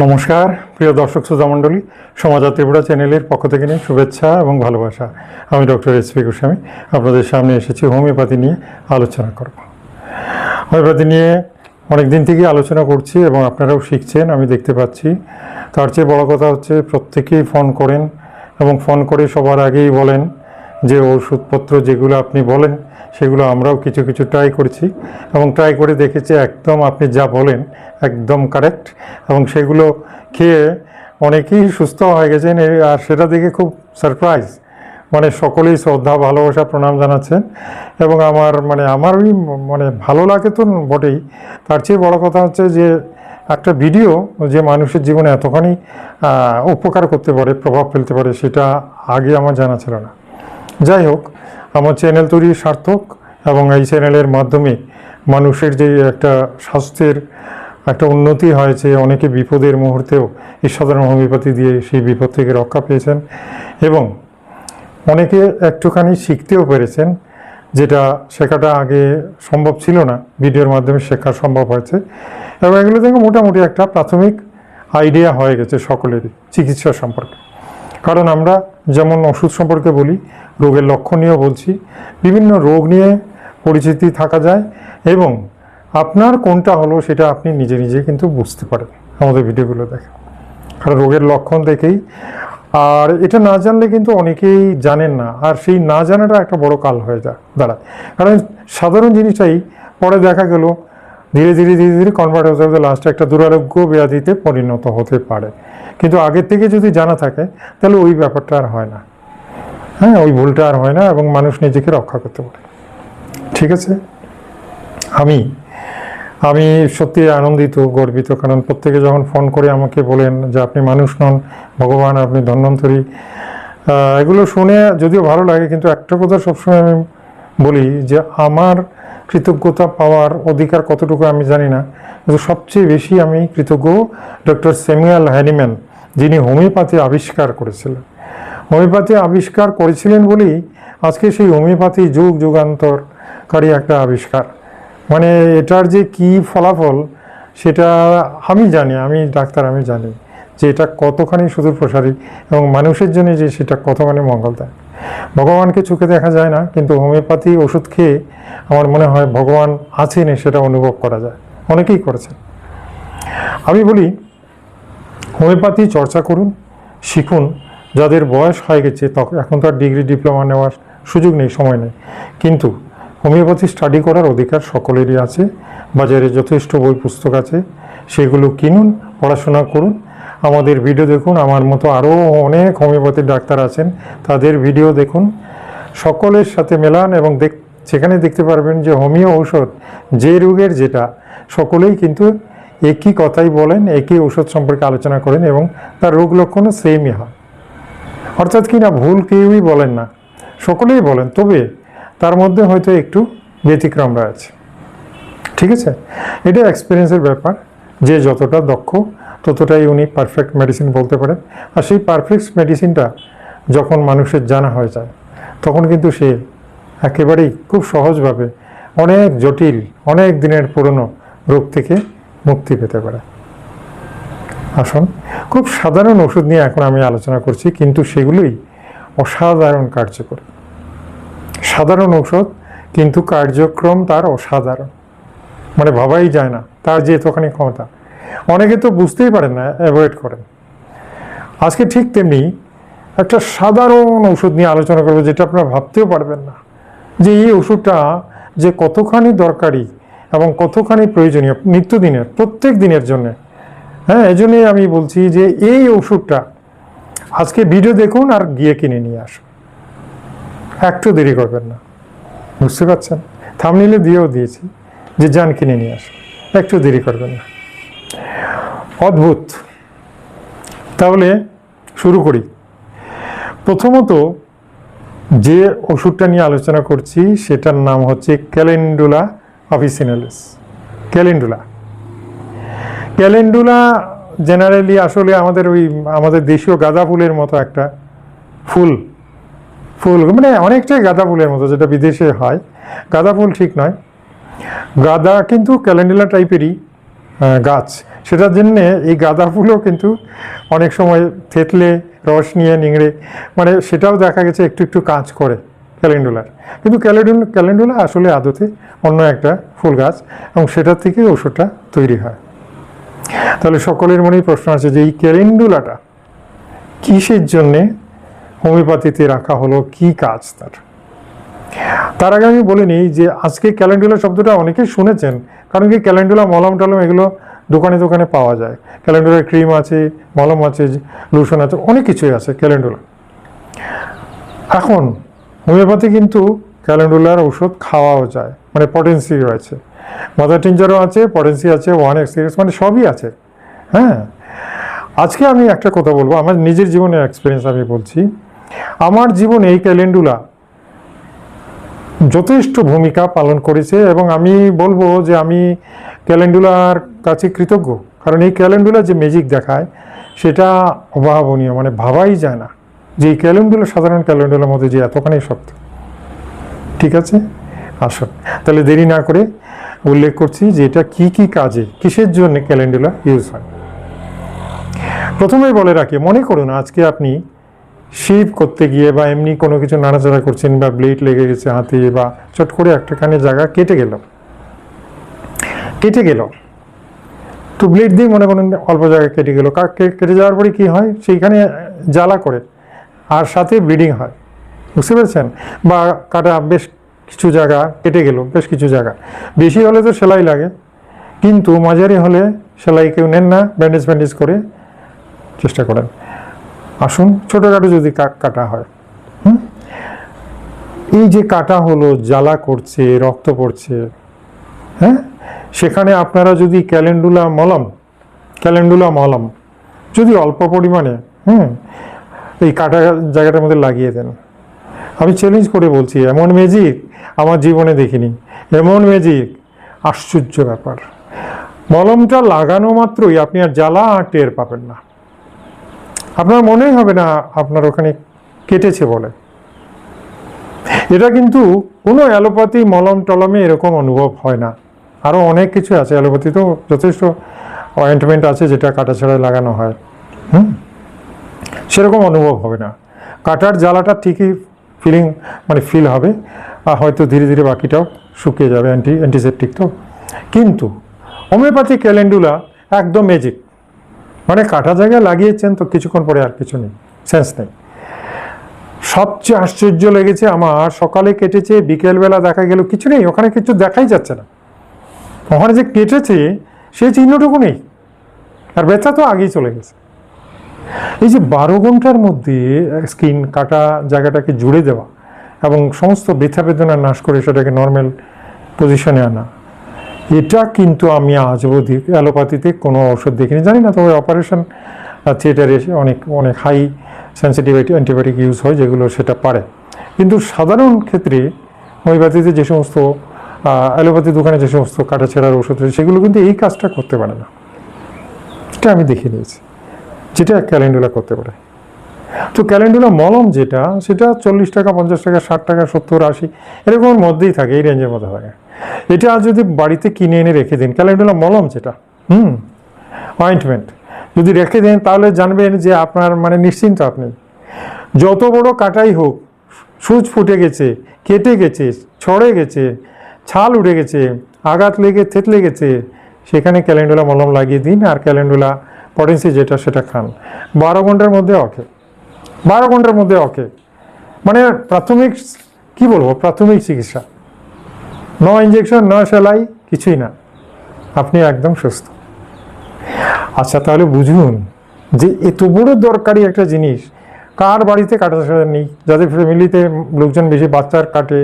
নমস্কার, প্রিয় দর্শক শ্রোতা মণ্ডলী সমাচার ত্রিপুরা চ্যানেলের পক্ষ থেকে নিয়ে শুভেচ্ছা এবং ভালোবাসা। আমি ডক্টর এস পি গোস্বামী, আপনাদের সামনে এসেছি হোমিওপ্যাথি নিয়ে আলোচনা করব। হোমিওপ্যাথি নিয়ে অনেক দিন থেকেই আলোচনা করছি এবং আপনারাও শিখছেন, আমি দেখতে পাচ্ছি। তার চেয়ে বড় কথা হচ্ছে, প্রত্যেকেই ফোন করেন এবং ফোন করে সবার আগেই বলেন যে ওষুধপত্র যেগুলো আপনি বলেন, সেগুলো আমরাও কিছু কিছু ট্রাই করেছি এবং ট্রাই করে দেখেছি একদম আপনি যা বলেন একদম কারেক্ট এবং সেগুলো খেয়ে অনেকেই সুস্থ হয়ে গেছেন। আর সেটা দেখে খুব সারপ্রাইজ মানে সকলেই শ্রদ্ধা, ভালোবাসা, প্রণাম জানাচ্ছেন এবং আমার মানে আমারই মানে ভালো লাগে তো বটেই। তার চেয়ে বড় কথা হচ্ছে যে একটা ভিডিও যে মানুষের জীবনে এতখানি উপকার করতে পারে, প্রভাব ফেলতে পারে, সেটা আগে আমার জানা ছিল না। যাই হোক, আমার চ্যানেল তৈরি সার্থক এবং এই চ্যানেলের মাধ্যমে মানুষের যে একটা স্বাস্থ্যের একটা উন্নতি হয়েছে, অনেকে বিপদের মুহূর্তেও এই সাধারণ হোমিওপ্যাথি দিয়ে সেই বিপদ থেকে রক্ষা পেয়েছেন এবং অনেকে একটুখানি শিখতেও পেরেছেন, যেটা শেখাটা আগে সম্ভব ছিল না, ভিডিওর মাধ্যমে শেখা সম্ভব হয়েছে এবং এগুলো থেকে মোটামুটি একটা প্রাথমিক আইডিয়া হয়ে গেছে সকলেরই চিকিৎসা সম্পর্কে। কারণ আমরা যেমন ওষুধ সম্পর্কে বলি, রোগের লক্ষণ নিয়েও বলছি, বিভিন্ন রোগ নিয়ে পরিচিতি থাকা যায় এবং আপনার কোনটা হলো সেটা আপনি নিজে নিজে কিন্তু বুঝতে পারেন আমাদের ভিডিওগুলো দেখে। কারণ রোগের লক্ষণ দেখেই। আর এটা না জানলে কিন্তু অনেকেই জানেন না। আর সেই না জানাটা একটা বড় কাল হয়ে যায় দাঁড়ায়। কারণ সাধারণ জিনিসটাই পরে দেখা গেল ধীরে ধীরে ধীরে ধীরে কনভার্ট হতে লাস্টে একটা দুরারোগ্য ব্যাধিতে পরিণত হতে পারে। কিন্তু আগের থেকে যদি জানা থাকে, তাহলে ওই ব্যাপারটা আর হয় না। হ্যাঁ ওই ভুলটা আর হয় না এবং মানুষ নিজেকে রক্ষা করতে পারে। ঠিক আছে? আমি আমি সত্যি আনন্দিত, গর্বিত, কারণ প্রত্যেকে যখন ফোন করে আমাকে বলেন যে আপনি মানুষ নন, ভগবান আপনি ধন্বন্তরী এগুলো শুনে যদিও ভালো লাগে, কিন্তু একটা কথা সবসময় আমি বলি যে আমার কৃতজ্ঞতা পাওয়ার অধিকার কতটুকু আমি জানি না, কিন্তু সবচেয়ে বেশি আমি কৃতজ্ঞ ডক্টর স্যামুয়েল হ্যানিম্যান, যিনি হোমিওপ্যাথি আবিষ্কার করেছিলেন। হোমিওপ্যাথি আবিষ্কার করেছিলেন বলেই আজকে সেই হোমিওপ্যাথি যুগ যুগান্তরকারী একটা আবিষ্কার। মানে এটার যে কি ফলাফল, সেটা আমি জানি, আমি ডাক্তার আমি জানি যে এটা কতখানি সুদূর প্রসারী এবং মানুষের জন্য যে সেটা কতখানি মঙ্গল দেয় ভগবানকে চোখে দেখা যায় না, কিন্তু হোমিওপ্যাথি ওষুধ খেয়ে আমার মনে হয় ভগবান আছেন সেটা অনুভব করা যায়। অনেকেই করেছেন। আমি বলি, হোমিওপ্যাথি চর্চা করুন, শিখুন, যাদের বয়স হয়ে গেছে তখন এখন তো আর ডিগ্রি ডিপ্লোমা নেওয়ার সুযোগ নেই, সময় নেই। কিন্তু হোমিওপ্যাথি স্টাডি করার অধিকার সকলেরই আছে, বাজারে যথেষ্ট বই পুস্তক আছে, সেগুলো কিনুন, পড়াশোনা করুন আমাদের ভিডিও দেখুন। আমার মতো আরও অনেক হোমিওপ্যাথির ডাক্তার আছেন। তাদের ভিডিও দেখুন। সকলের সাথে মেলান এবং দেখ সেখানে দেখতে পারবেন যে হোমিও ঔষধ যে রোগের যেটা, সকলেই কিন্তু একই কথাই বলেন, একই ঔষধ সম্পর্কে আলোচনা করেন এবং তার রোগ লক্ষণও সেমই হয়। অর্থাৎ কি না, ভুল কেউই বলেন না। সকলেই বলেন, তবে তার মধ্যে হয়তো একটু ব্যতিক্রম রয়েছে। ঠিক আছে? এটা এক্সপিরিয়েন্সের ব্যাপার যে যতটা দক্ষ ততটাই উনি পারফেক্ট মেডিসিন বলতে পারেন। আর সেই পারফেক্ট মেডিসিনটা যখন মানুষের জানা হয়ে যায়, তখন কিন্তু সে একেবারেই খুব সহজভাবে অনেক জটিল, অনেক দিনের পুরনো রোগ থেকে মুক্তি পেতে পারে। আসুন, খুব সাধারণ ওষুধ নিয়ে এখন আমি আলোচনা করছি, কিন্তু সেগুলোই অসাধারণ কার্যকর। সাধারণ ঔষধ কিন্তু কার্যক্রম তার অসাধারণ। মানে ভাবাই যায় না, তার যে এতখানি ক্ষমতা। অনেকে তো বুঝতেই পারেন না অ্যাভয়েড করেন। আজকে ঠিক তেমনি একটা সাধারণ ওষুধ নিয়ে আলোচনা করব, যেটা আপনারা ভাবতেও পারবেন না। যে এই ওষুধটা যে কতখানি দরকারি এবং কতখানি প্রয়োজনীয় নিত্যদিনের, প্রত্যেক দিনের জন্য। হ্যাঁ এই জন্যই আমি বলছি যে এই ওষুধটা আজকে ভিডিও দেখুন আর গিয়ে কিনে নিয়ে আসুন। একটু দেরি করবেন না। বুঝতে পারছেন? থামনিলে দিয়েও দিয়েছি যে যান কিনে নিয়ে আসুন। একটু দেরি করবেন না। অদ্ভুত। তাহলে শুরু করি। প্রথমত যে ওষুধটা নিয়ে আলোচনা করছি, সেটার নাম হচ্ছে calendula officinalis. Calendula. Calendula generally আসলে আমাদের ওই আমাদের দেশীয় গাঁদা ফুলের মতো একটা ফুল। ফুল মানে অনেকটাই গাঁদা ফুলের মতো, যেটা বিদেশে হয়। গাঁদা ফুল ঠিক নয়। গাঁদা কিন্তু ক্যালেন্ডুলা টাইপেরই গাছ। সেটার জন্যে এই গাঁদা ফুলও কিন্তু অনেক সময় থেতলে, রস নিয়ে নিংড়ে মানে সেটাও দেখা গেছে একটু একটু কাজ করে ক্যালেন্ডুলার। কিন্তু ক্যালেন্ডুল ক্যালেন্ডুলা আসলে আদতে অন্য একটা ফুল গাছ এবং সেটার থেকে ওষুধটা তৈরি হয়। তাহলে সকলের মনেই প্রশ্ন আছে যে এই ক্যালেন্ডুলাটা কিসের জন্যে হোমিওপ্যাথিতে রাখা হলো, কি কাজ তার? তার আগে আমি বলে নিই যে আজকে ক্যালেন্ডুলা শব্দটা অনেকেই শুনেছেন, কারণ কি ক্যালেন্ডুলা মলম টলম এগুলো দোকানে দোকানে পাওয়া যায়। ক্যালেন্ডুলার ক্রিম আছে, মলম আছে, লোশন আছে, অনেক কিছুই আছে ক্যালেন্ডুলা এখন, হোমিওপ্যাথি কিন্তু ক্যালেন্ডুলার ওষুধ খাওয়াও যায় মানে পটেন্সি রয়েছে। মাদার টিঞ্জারও আছে, পটেন্সি আছে, ওয়ান এক্সপিরিয়েন্স মানে সবই আছে। হ্যাঁ? আজকে আমি একটা কথা বলব, আমার নিজের জীবনের এক্সপিরিয়েন্স আমি বলছি। আমার জীবনে এই ক্যালেন্ডুলা যথেষ্ট ভূমিকা পালন করেছে এবং আমি বলব যে আমি ক্যালেন্ডুলার কাছে কৃতজ্ঞ। কারণ এই ক্যালেন্ডুলা যে ম্যাজিক দেখায়, সেটা অভাবনীয় মানে ভাবাই যায় না যে এই ক্যালেন্ডুলা, সাধারণ ক্যালেন্ডুলার মধ্যে যে এতখানি শক্ত। ঠিক আছে? আসুন। তাহলে দেরি না করে উল্লেখ করছি যে এটা কি কি কাজে, কিসের জন্য ক্যালেন্ডুলা ইউজ হয়। প্রথমেই বলে রাখি, মনে করুন আজকে আপনি শিপ করতে গিয়ে বা এমনি কোনো কিছু নাড়াচাড়া করছেন বা ব্লেড লেগে গেছে হাতে বা চট করে একটাখানে জায়গা কেটে গেল। কেটে গেল। তো ব্লেড দিয়ে মনে করেন অল্প জায়গায় কেটে গেল। কেটে যাওয়ার পরে কি হয়? সেইখানে জ্বালা করে আর সাথে ব্লিডিং হয়। বুঝতে পেরেছেন? বা কাটা বেশ কিছু জায়গা কেটে গেল, বেশ কিছু জায়গা। বেশি হলে তো সেলাই লাগে। কিন্তু মাঝারি হলে সেলাই কেউ নেন না ব্যান্ডেজ ব্যান্ডেজ করে চেষ্টা করেন। আসুন, ছোটোখাটো যদি কা- কাটা হয়। হুম? এই যে কাটা হলো, জ্বালা করছে, রক্ত পড়ছে হ্যাঁ? সেখানে আপনারা যদি ক্যালেন্ডুলা মলম ক্যালেন্ডুলা মলম, যদি অল্প পরিমাণে, হুম, এই কাটা জায়গাটার মধ্যে লাগিয়ে দেন। আমি চ্যালেঞ্জ করে বলছি, এমন ম্যাজিক আমার জীবনে দেখিনি। এমন ম্যাজিক আশ্চর্য ব্যাপার। মলমটা লাগানো মাত্রই আপনি আর জ্বালা আর টের পাবেন না। আপনার মনেই হবে না, আপনার ওখানে কেটেছে বলে। এটা কিন্তু কোনো অ্যালোপ্যাথি মলম টলমে এরকম অনুভব হয় না। আরও অনেক কিছু আছে, অ্যালোপ্যাথি তো যথেষ্ট অয়েন্টমেন্ট আছে যেটা কাটাছাড়ায় লাগানো হয়। হুম? সেরকম অনুভব হবে না। কাটার জ্বালাটা ঠিকই ফিলিং মানে ফিল হবে, আর হয়তো ধীরে ধীরে বাকিটাও শুকিয়ে যাবে অ্যান্টি অ্যান্টিসেপটিক তো। কিন্তু হোমিওপ্যাথি ক্যালেন্ডুলা একদম ম্যাজিক মানে কাটা জায়গায় লাগিয়েছেন তো কিছুক্ষণ পরে আর কিছু নেই সেন্স নেই। সবচেয়ে আশ্চর্য লেগেছে আমার, সকালে কেটেছে, বিকেলবেলা দেখা গেল, কিছু নেই, ওখানে কিছু দেখাই যাচ্ছে না। ওখানে যে কেটেছে, সেই চিহ্নটুকু নেই। আর ব্যথা তো আগেই চলে গেছে। এই যে বারো ঘণ্টার মধ্যে স্কিন কাটা জায়গাটাকে জুড়ে দেওয়া এবং সমস্ত ব্যথা বেদনা নাশ করে সেটাকে নর্মাল পজিশনে আনা, এটা কিন্তু আমি আজ অবধি অ্যালোপ্যাথিতে কোনো ওষুধ দেখিনি। জানি না, তবে অপারেশন থিয়েটারে অনেক অনেক হাই সেন্সিটিভ অ্যান্টিবায়োটিক ইউজ হয় যেগুলো সেটা পারে। কিন্তু সাধারণ ক্ষেত্রে হোমিওপ্যাথিতে যে সমস্ত অ্যালোপ্যাথি দোকানে যে সমস্ত কাটাছেড়ার ওষুধ রয়েছে, সেগুলো কিন্তু এই কাজটা করতে পারে না। এটা আমি দেখে নিয়েছি যেটা ক্যালেন্ডুলা করতে পারে। তো ক্যালেন্ডুলা মলম যেটা, সেটা চল্লিশ টাকা, পঞ্চাশ টাকা, ষাট টাকা, সত্তর, আশি এরকমের মধ্যেই থাকে, এই রেঞ্জের মধ্যে থাকে। এটা যদি বাড়িতে কিনে এনে রেখে দিন, ক্যালেন্ডুলা মলম যেটা, হুম অয়েন্টমেন্ট যদি রেখে দেন, তাহলে জানবেন যে আপনার মানে নিশ্চিন্ত আপনি। যত বড় কাটাই হোক, সুচ ফুটে গেছে, কেটে গেছে, ছড়ে গেছে ছাল উঠে গেছে, আঘাত লেগে থেতলে গেছে সেখানে ক্যালেন্ডুলা মলম লাগিয়ে দিন আর ক্যালেন্ডুলা পটেন্সি যেটা সেটা খান। বারো ঘণ্টার মধ্যে অকে বারো ঘণ্টার মধ্যে অকে মানে প্রাথমিক কি বলব? প্রাথমিক চিকিৎসা। ন ইঞ্জেকশন ন সেলাই, কিছুই না। আপনি একদম সুস্থ। আচ্ছা তাহলে বুঝুন যে এত বড় দরকারি একটা জিনিস। কার বাড়িতে কাটা নেই? যাদের ফ্যামিলিতে লোকজন বেশি বাচ্চার কাটে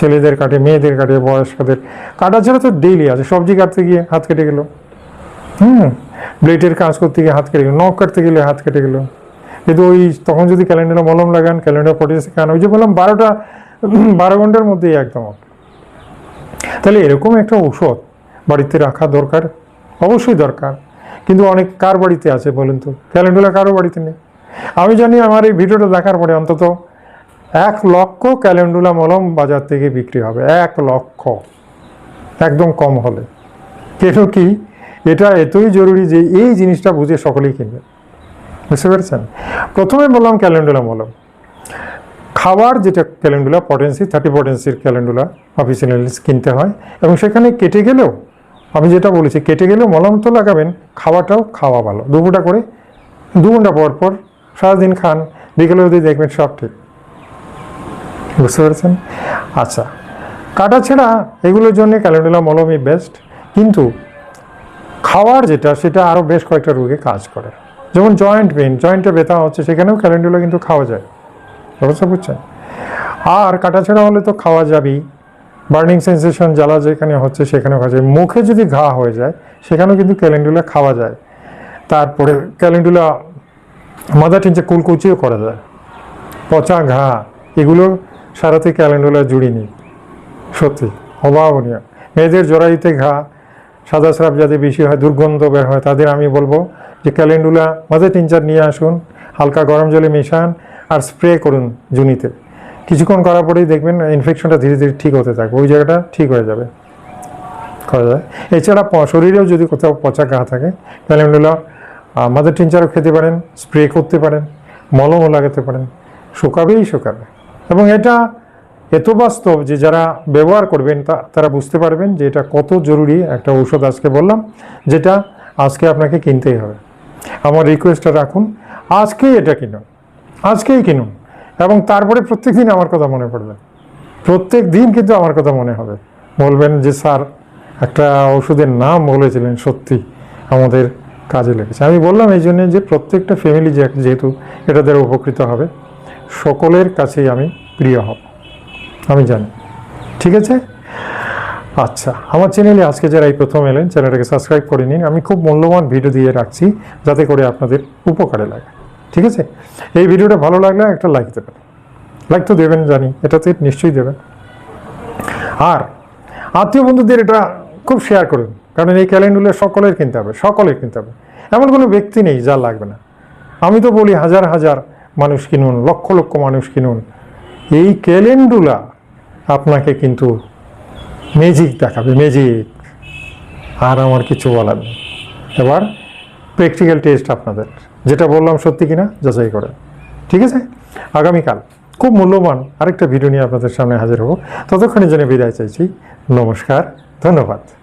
ছেলেদের কাটে, মেয়েদের কাটে, বয়স্কদের। কাটা ছাড়া তো ডেইলি আছে সবজি কাটতে গিয়ে হাত কেটে গেলো। হুম, ব্লেডের কাজ করতে গিয়ে হাত কেটে গেলো, নখ কাটতে গেলে হাত কেটে গেলো। কিন্তু ওই তখন যদি ক্যালেন্ডারে মলম লাগান, ক্যালেন্ডার পটিয়ে খান ওই যে বললাম বারোটা, বারো ঘণ্টার মধ্যেই একদম তাহলে এরকম একটা ঔষধ বাড়িতে রাখা দরকার, অবশ্যই দরকার। কিন্তু অনেক কার বাড়িতে আছে বলেন তো? ক্যালেন্ডুলা কারও বাড়িতে নেই। আমি জানি আমার এই ভিডিওটা দেখার পরে অন্তত এক লক্ষ ক্যালেন্ডুলা মলম বাজার থেকে বিক্রি হবে, এক লক্ষ। একদম কম হলে। কেন কি? এটা এতই জরুরি যে এই জিনিসটা বুঝে সকলেই কিনবে বুঝতে পেরেছেন? প্রথমে বললাম ক্যালেন্ডুলা মলম খাবার যেটা ক্যালেন্ডুলা পটেন্সি থার্টি পটেন্সির ক্যালেন্ডুলা অফিসিয়ালি কিনতে হয় এবং সেখানে কেটে গেলেও, আমি যেটা বলেছি, কেটে গেলেও মলম তো লাগাবেন খাওয়াটাও খাওয়া ভালো। দুপুরটা করে দু ঘণ্টা পর পর সারাদিন খান বিকেলে অবধি দেখবেন সব ঠিক। বুঝতে পেরেছেন? আচ্ছা কাটা ছেঁড়া এগুলোর জন্য ক্যালেন্ডুলা মলমই বেস্ট কিন্তু খাওয়ার যেটা, সেটা আরও বেশ কয়েকটা রোগে কাজ করে। যেমন জয়েন্ট পেন জয়েন্টে ব্যথা হচ্ছে, সেখানেও ক্যালেন্ডুলা কিন্তু খাওয়া যায়। অবস্থা বুঝছেন? আর কাটা কাটাছেড়া হলে তো খাওয়া যাবেই। বার্নিং সেন্সেশন জ্বালা যেখানে হচ্ছে, সেখানেও খাওয়া যায়। মুখে যদি ঘা হয়ে যায়, সেখানেও কিন্তু ক্যালেন্ডুলা খাওয়া যায়। তারপরে ক্যালেন্ডুলা মাথা টিনচে কুলকুচিও করা যায়। পচা ঘা, এগুলো সারাতে ক্যালেন্ডুলা জুড়িনি। সত্যি, অভাবনীয়। মেয়েদের জরাইতে ঘা, সাদা স্রাব যাতে বেশি হয়, দুর্গন্ধ বের হয়, তাদের আমি বলব যে ক্যালেন্ডুলা মাদার টিনচার নিয়ে আসুন, হালকা গরম জলে মেশান আর স্প্রে করুন জুনিতে। কিছুক্ষণ করার পরেই দেখবেন ইনফেকশনটা ধীরে ধীরে ঠিক হতে থাকবে, ওই জায়গাটা ঠিক হয়ে যাবে। করা যায়। এছাড়া শরীরেও যদি কোথাও পচা ঘা থাকে, ক্যালেন্ডুলা মাদার টিনচারও খেতে পারেন, স্প্রে করতে পারেন, মলমও লাগাতে পারেন, শুকাবেই শুকাবে। এবং এটা এত বাস্তব যে যারা ব্যবহার করবেন তারা বুঝতে পারবেন যে এটা কত জরুরি একটা ঔষধ আজকে বললাম, যেটা আজকে আপনাকে কিনতেই হবে। আমার রিকোয়েস্টটা রাখুন, আজকেই এটা কিনুন, আজকেই কিনুন এবং তারপরে প্রত্যেক দিন আমার কথা মনে পড়বে। প্রত্যেক দিন কিন্তু আমার কথা মনে হবে। বলবেন যে, স্যার, একটা ওষুধের নাম বলেছিলেন, সত্যি আমাদের কাজে লেগেছে। আমি বললাম এই জন্য যে প্রত্যেকটা ফ্যামিলি যেহেতু এটা দ্বারা উপকৃত হবে, সকলের কাছেই আমি প্রিয় হব। আমি জানি। ঠিক আছে? আচ্ছা আমার চ্যানেলে আজকে যারা এই প্রথম এলেন চ্যানেলটাকে সাবস্ক্রাইব করে নিন। আমি খুব মূল্যবান ভিডিও দিয়ে রাখছি, যাতে করে আপনাদের উপকারে লাগে। ঠিক আছে? এই ভিডিওটা ভালো লাগলে একটা লাইক দেবেন। লাইক তো দেবেন, জানি। এটাতে নিশ্চয়ই দেবেন। আর আত্মীয় বন্ধুদের এটা খুব শেয়ার করুন কারণ এই ক্যালেন্ডুলে সকলের কিনতে হবে, সকলের কিনতে হবে। এমন কোনো ব্যক্তি নেই যা লাগবে না। আমি তো বলি হাজার হাজার মানুষ কিনুন, লক্ষ লক্ষ মানুষ কিনুন। এই ক্যালেন্ডুলা আপনাকে কিন্তু ম্যাজিক দেখাবে ম্যাজিক আর আমার কিছু বলার নেই। এবার প্র্যাকটিক্যাল টেস্ট আপনাদের। যেটা বললাম সত্যি কিনা, যাচাই করে ঠিক আছে? আগামীকাল খুব মূল্যবান আরেকটা ভিডিও নিয়ে আপনাদের সামনে হাজির হব। ততক্ষণের জন্য বিদায় চাইছি। নমস্কার, ধন্যবাদ।